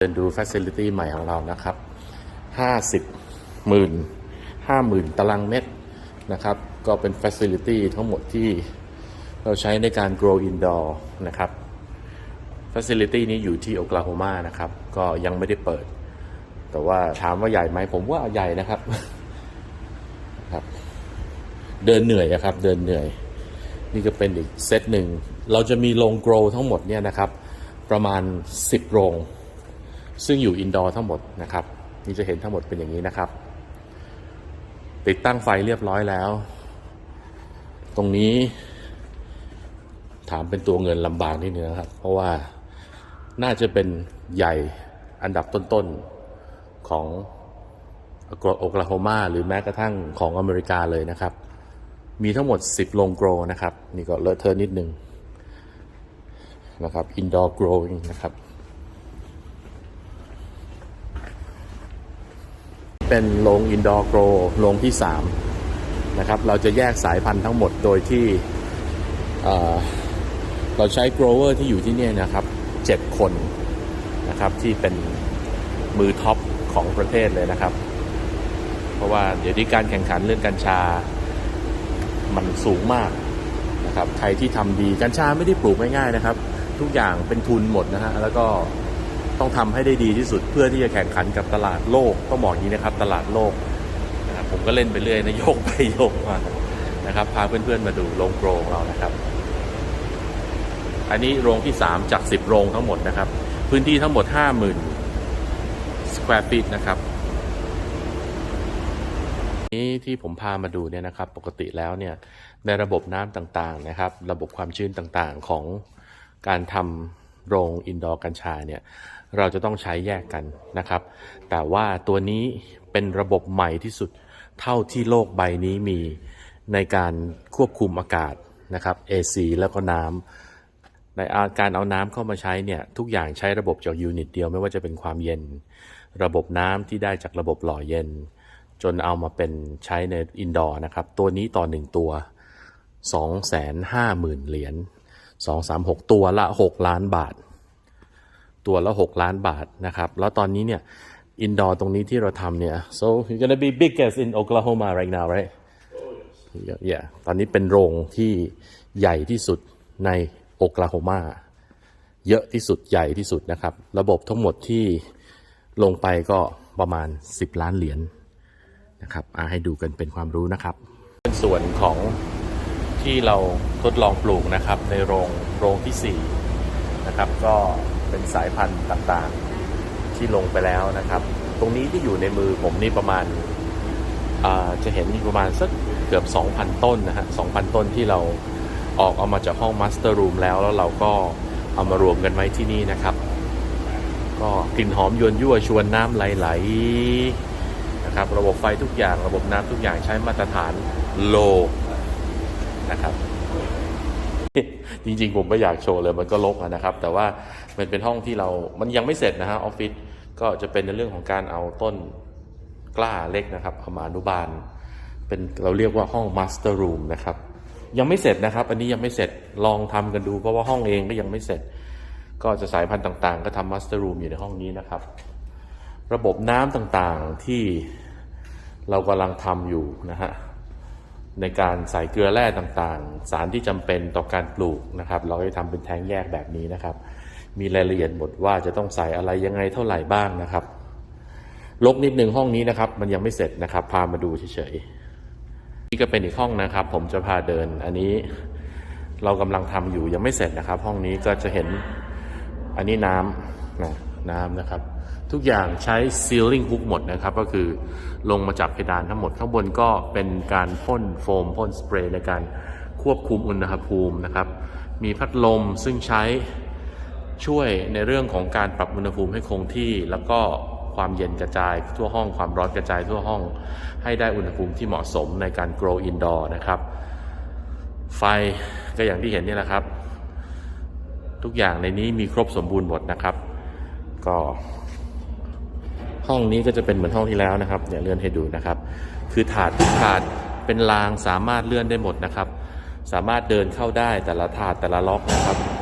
เดินดู Facility ใหม่ของเรานะครับ 50หมื่น50,000 ตารางเมตรนะครับ ก็เป็น Facility ทั้งหมดที่เราใช้ในการ grow indoor นะครับ Facility นี้อยู่ที่โอคลาโฮมานะครับ ก็ยังไม่ได้เปิด แต่ว่าถามว่าใหญ่ไหมผมว่าใหญ่นะครับครับ เดินเหนื่อยอะครับ เดินเหนื่อย นี่ก็เป็นอีกเซตหนึ่ง เราจะมีโรง grow ทั้งหมดเนี่ยนะครับ ประมาณ 10 โรง ซึ่งอยู่อินดอร์ทั้งหมดนะครับ นี่จะเห็นทั้งหมดเป็นอย่างนี้นะครับ ติดตั้งไฟเรียบร้อยแล้ว ตรงนี้ ถามเป็นตัวเงินลำบากนิดนึงนะครับ เพราะว่าน่าจะเป็นใหญ่อันดับต้นๆของโอคลาโฮมาหรือแม้กระทั่งของอเมริกาเลยนะครับ มีทั้งหมด 10 โรงโกรนะครับ นี่ก็เลอะเทอะนิดนึงนะครับ indoor growing นะครับ เป็นโรง indoor grow โรงที่ 3 นะครับ เราจะแยกสายพันธุ์ทั้งหมดโดยที่เเราใช้ grower ที่อยู่ที่นี่นะครับ 7 คนนะครับที่เป็นมือท็อปของประเทศเลยนะครับ เพราะว่าเดี๋ยวนี้การแข่งขันเรื่องกัญชามันสูงมากนะครับ ใครที่ทำดีกัญชาไม่ได้ปลูกง่ายๆนะครับ ทุกอย่างเป็นทุนหมดนะฮะแล้วก็ ต้องทำให้ได้ดีที่สุดเพื่อที่จะแข่งขันกับตลาดโลกต้องบอกอย่างนี้นะครับ ตลาดโลกนะครับผมก็เล่นไปเรื่อยนะโยกไปโยกมานะครับพาเพื่อนๆมาดูโรงโกรงเรานะครับ อันนี้โรงที่ 3 จาก 10 โรงทั้งหมดนะครับ พื้นที่ทั้งหมด 50,000 square feet นะครับนี้ที่ผมพามาดูเนี่ยนะครับ ปกติแล้วเนี่ยในระบบน้ำต่างๆนะครับ ระบบความชื้นต่างๆของการทำโรงอินดอร์กัญชาเนี่ย เราจะต้องใช้แยกกันนะครับ แต่ว่าตัวนี้เป็นระบบใหม่ที่สุดเท่าที่โลกใบนี้มีในการควบคุมอากาศนะครับ AC แล้วก็น้ำในาการเอาน้ำเข้ามาใช้เนี่ยทุกอย่างใช้ระบบจากยูนิตเดียวไม่ว่าจะเป็นความเย็น ระบบน้ำที่ได้จากระบบหล่อเย็น จนเอามาเป็นใช้ในอินดอร์นะครับ ตัวนี้ต่อหนึ่งตัว 2 5 0 0 0 0 เหรียญ2 3 6 ตัวละ 6 ล้านบาท ตัวละ 6 ล้านบาทนะครับแล้วตอนนี้เนี่ยอินดอร์ตรงนี้ที่เราทำเนี่ย so you're gonna be biggest in Oklahoma right now right yeah ตอนนี้เป็นโรงที่ใหญ่ที่สุดในโอคลาโฮมาเยอะที่สุดใหญ่ที่สุดนะครับ ระบบทั้งหมดที่ลงไปก็ประมาณ 10 ล้านเหรียญนะครับอาให้ดูกันเป็นความรู้นะครับ เป็นส่วนของที่เราทดลองปลูกนะครับ ในโรงโรงที่ 4 นะครับ ก็เป็นสายพันธุ์ต่างๆที่ลงไปแล้วนะครับ ตรงนี้ที่อยู่ในมือผมนี่ประมาณาจะเห็นมีประมาณสักเกือบ 2,000 ต้นนะฮะ 2,000 ต้นที่เราออกเอามาจากห้องมาสเตอร์รูมแล้ว แล้วเราก็เอามารวมกันไว้ที่นี่นะครับ ก็กลิ่นหอมยวนยั่วชวนน้ำไหลๆนะครับ ระบบไฟทุกอย่างระบบน้ำทุกอย่างใช้มาตรฐานโลนะครับ จริงๆ ผมไม่อยากโชว์เลยมันก็ลกนะครับ แต่ว่ามันเป็นห้องที่เรามันยังไม่เสร็จนะฮะออฟฟิศก็จะเป็นในเรื่องของการเอาต้นกล้าเล็กนะครับเอามาอนุบาล เป็นเราเรียกว่าห้องมาสเตอร์รูมนะครับยังไม่เสร็จนะครับ อันนี้ยังไม่เสร็จลองทำกันดูเพราะว่าห้องเองก็ยังไม่เสร็จ ก็จะสายพันธุ์ต่างๆ ก็ทำมาสเตอร์รูมอยู่ในห้องนี้นะครับ ระบบน้ำต่างๆที่เรากำลังทำอยู่นะฮะ ในการใส่เกลือแร่ต่างๆ สารที่จำเป็นต่อการปลูกนะครับ เราจะทำเป็นแท้งแยกแบบนี้นะครับ มีรายละเอียดหมดว่าจะต้องใส่อะไรยังไงเท่าไหร่บ้างนะครับลกนิดนึงห้องนี้นะครับ มันยังไม่เสร็จนะครับ พามาดูเฉยๆนี่ก็เป็นอีกห้องนะครับ ผมจะพาเดิน อันนี้เรากำลังทำอยู่ยังไม่เสร็จนะครับ ห้องนี้ก็จะเห็นอันนี้น้ำนะน้ำนะครับ ทุกอย่างใช้ sealing hook หมดนะครับ ก็คือลงมาจากเพดานทั้งหมดข้างบนก็เป็นการพ่นโฟมพ่นสเปรย์ในการควบคุมอุณหภูมินะครับ มีพัดลมซึ่งใช้ช่วยในเรื่องของการปรับอุณหภูมิให้คงที่ แล้วก็ความเย็นกระจายทั่วห้องความร้อนกระจายทั่วห้อง ให้ได้อุณหภูมิที่เหมาะสมในการ grow indoor นะครับ ไฟก็อย่างที่เห็นนี่แหละครับ ทุกอย่างในนี้มีครบสมบูรณ์หมดนะครับ ก็ ห้องนี้ก็จะเป็นเหมือนห้องที่แล้วนะครับเดี๋ยวเลื่อนให้ดูนะครับ คือถาดถาดเป็นรางสามารถเลื่อนได้หมดนะครับ สามารถเดินเข้าได้แต่ละถาดแต่ละล็อกนะครับ